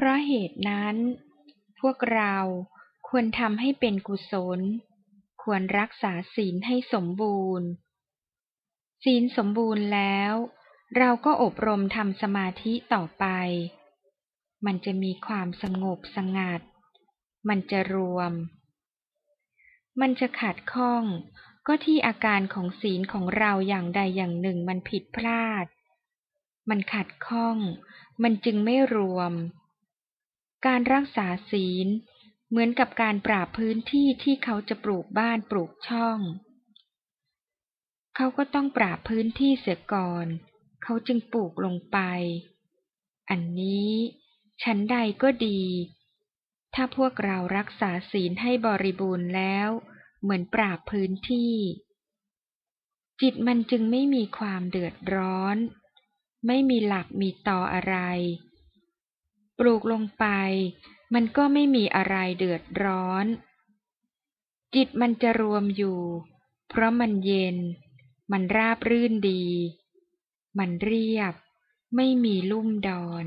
เพราะเหตุนั้น พวกเราควรทำให้เป็นกุศล ควรรักษาศีลให้สมบูรณ์ ศีลสมบูรณ์แล้ว เราก็อบรมทำสมาธิต่อไป มันจะมีความสงบสงัด มันจะรวม มันจะขัดข้องก็ที่อาการของศีลของเราอย่างใดอย่างหนึ่งมันผิดพลาด มันขัดข้อง มันจึงไม่รวม การรักษาศีล เหมือนกับการปราบพื้นที่ที่เขาจะปลูกบ้านปลูกช่อง เขาก็ต้องปราบพื้นที่เสียก่อน เขาจึงปลูกลงไป อันนี้ชั้นใดก็ดี ถ้าพวกเรารักษาศีลให้บริบูรณ์แล้ว เหมือนปราบพื้นที่ จิตมันจึงไม่มีความเดือดร้อน ไม่มีหลักมีต่ออะไร ปลูกลงไป มันก็ไม่มีอะไรเดือดร้อน จิตมันจะรวมอยู่ เพราะมันเย็น มันราบรื่นดี มันเรียบ ไม่มีลุ่มดอน